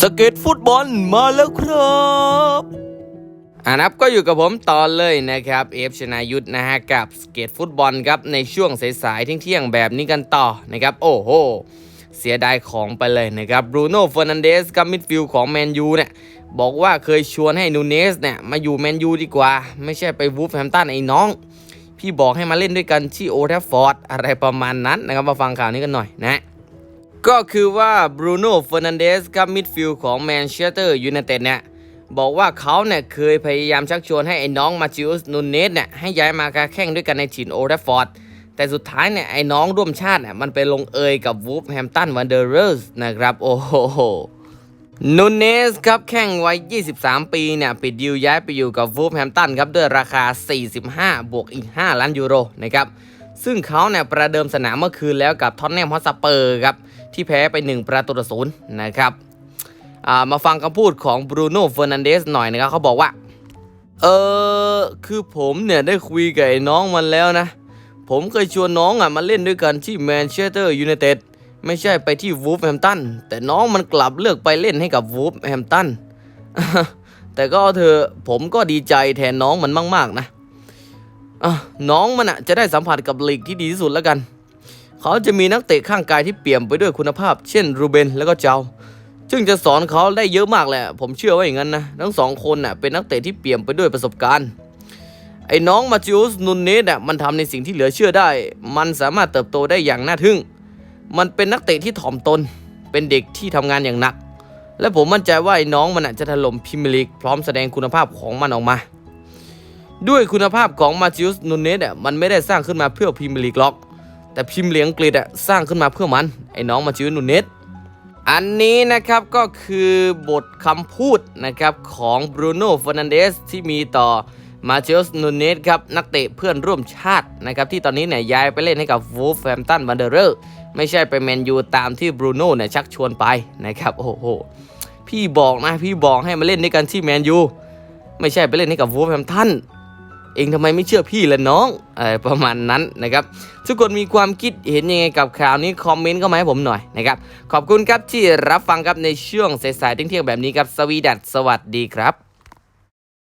สเก็ตฟุตบอลมาแล้วครับอ่านับก็อยู่กับผมต่อเลยนะครับเอฟชนายุทธนะฮะกับสเก็ตฟุตบอลครับในช่วงสายๆเที่ยงๆแบบนี้กันต่อนะครับโอ้โหเสียดายของไปเลยนะครับบรูโน่เฟอร์นันเดสกับมิดฟิลด์ของแมนยูเนี่ยบอกว่าเคยชวนให้นูเนสเนี่ยมาอยู่แมนยูดีกว่า ไม่ใช่ไปวูฟแฮมตันไอ้น้อง พี่บอกให้มาเล่นด้วยกันที่โอทัฟฟอร์ดอะไรประมาณนั้นนะครับมาฟังข่าวนี้กันหน่อยนะ ก็คือว่าบรูโน่เฟอร์นันเดสกับมิดฟิลด์ของแมนเชสเตอร์ยูไนเต็ดเนี่ยบอกว่าเขาเนี่ยเคยพยายามชักชวนให้ไอ้น้องมาจิอุสนูเนสเนี่ยให้ย้ายมากาแข่งด้วยกันในถิ่นโอทัฟฟอร์ดแต่สุดท้ายเนี่ยไอ้น้องร่วมชาติเนี่ยมันไปลงเอยกับวูฟแฮมตันวันเดอร์เรสนะครับโอ้โหนูเนสครับแข่งวัย 23 ปีเนี่ยปิดดีลย้ายไปอยู่กับวูฟแฮมตันครับด้วยราคา 45 บวกอีก 5 ล้านยูโรนะครับ ซึ่งเขาเนี่ยประเดิมสนามเมื่อคืนแล้วกับท็อตแนมฮอตสเปอร์ครับที่แพ้ไป 1 ประตูต่อศูนย์นะครับามาฟังคำพูดของบรูโน่เฟอร์นันเดสหน่อยนะครับเขาบอกว่า เออคือผมเนี่ยได้คุยกับไอ้น้องมันแล้วนะ ผมเคยชวนน้องอะมาเล่นด้วยกันที่แมนเชสเตอร์ยูไนเต็ดไม่ใช่ไปที่วูฟแฮมตันแต่น้องมันกลับเลือกไปเล่นให้กับวูฟแฮมตันแต่ก็เธอะผมก็ดีใจแทนน้องมันมาก ๆ นะ อะน้องมันอะจะได้สัมผัสกับลีกที่ดีที่สุดแล้วกัน เขาจะมีนักเตะข้างกายที่เปี่ยมไปด้วยคุณภาพ เช่นรูเบนแล้วก็เจ้าซึ่งจะสอนเขาได้เยอะมากแหละ ผมเชื่อว่าอย่างนั้นนะ ทั้งสองคนน่ะเป็นนักเตะที่เปี่ยมไปด้วยประสบการณ์ ไอ้น้องมาจิอุสนุนเนสอะมันทำในสิ่งที่เหลือเชื่อได้ มันสามารถเติบโตได้อย่างน่าทึ่ง มันเป็นนักเตะที่ถ่อมตน เป็นเด็กที่ทำงานอย่างหนัก และผมมั่นใจว่าไอ้น้องมันอะจะถล่มพรีเมียร์ลีกพร้อมแสดงคุณภาพของมันออกมา ด้วยคุณภาพของมาจิอุสนุนเนสอะมันไม่ได้สร้างขึ้นมาเพื่อพรีเมียร์ลีกหรอก แต่พรีเมียร์ลีกอังกฤษอะสร้างขึ้นมาเพื่อมันไอ้น้องมาจิอุสนุนเนสอันนี้นะครับก็คือบทคำพูดนะครับของบรูโน่ฟอนันเดสที่มีต่อมาเชลส์นูเนสครับนักเตะเพื่อนร่วมชาตินะครับที่ตอนนี้เนี่ยย้ายไปเล่นให้กับวูฟแฮมตันวันเดอร์เรอร์ไม่ใช่ไปแมนยูตามที่บรูโน่เนี่ยชักชวนไปนะครับโอ้โหพี่บอกนะพี่บอกให้มาเล่นด้วยกันที่แมนยูไม่ใช่ไปเล่นให้กับวูฟแฮมตัน เองทำไมไม่เชื่อพี่ละน้องอะไรประมาณนั้นนะครับทุกคนมีความคิดเห็นยังไงกับข่าวนี้คอมเมนต์เข้ามาให้ผมหน่อยนะครับขอบคุณครับที่รับฟังครับในช่วงสายๆเที่ยงแบบนี้ครับสวีดัสสวัสดีครับ